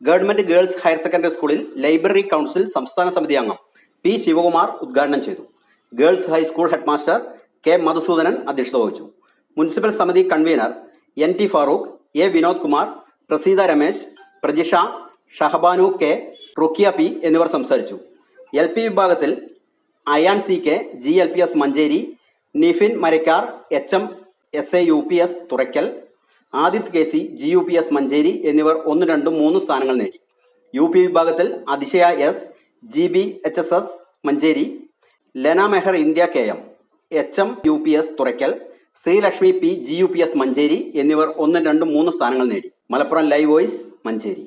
Government girls higher secondary സ്കൂളിൽ library council സംസ്ഥാന സമിതി അംഗം പി ശിവകുമാർ ഉദ്ഘാടനം ചെയ്തു. Girls high school headmaster K Madhusoodanan അധ്യക്ഷത വഹിച്ചു. മുനിസിപ്പൽ സമിതി convener N T Farooq A Vinod Kumar Praseetha Ramesh Prajisha Shahabanu K Rukkiya P എന്നിവർ സംസാരിച്ചു. എൽ പി വിഭാഗത്തിൽ Ayaan C K G L P S Manjeri Nifin Marakkar H M S A U P S Thurakkal Aadith K C G U P S Manjeri എന്നിവർ ഒന്ന് രണ്ടും മൂന്ന് സ്ഥാനങ്ങൾ നേടി. U P വിഭാഗത്തിൽ Athishaya S G B H S S Manjeri Lena Meher India K M H M U P S Thurakkal Sreelakshmi P G U P S Manjeri എന്നിവർ ഒന്ന് രണ്ടും മൂന്ന് സ്ഥാനങ്ങൾ നേടി. Malappuram live voice Manjeri.